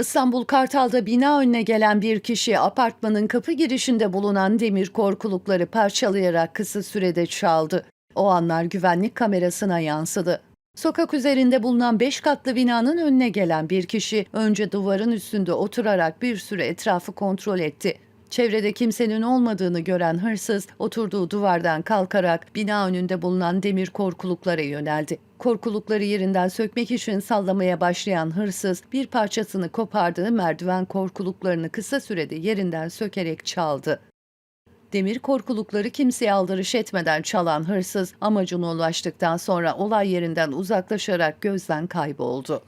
İstanbul Kartal'da bina önüne gelen bir kişi apartmanın kapı girişinde bulunan demir korkulukları parçalayarak kısa sürede çaldı. O anlar güvenlik kamerasına yansıdı. Sokak üzerinde bulunan 5 katlı binanın önüne gelen bir kişi önce duvarın üstünde oturarak bir süre etrafı kontrol etti. Çevrede kimsenin olmadığını gören hırsız oturduğu duvardan kalkarak bina önünde bulunan demir korkuluklara yöneldi. Korkulukları yerinden sökmek için sallamaya başlayan hırsız bir parçasını kopardığı merdiven korkuluklarını kısa sürede yerinden sökerek çaldı. Demir korkulukları kimseye aldırış etmeden çalan hırsız amacına ulaştıktan sonra olay yerinden uzaklaşarak gözden kayboldu.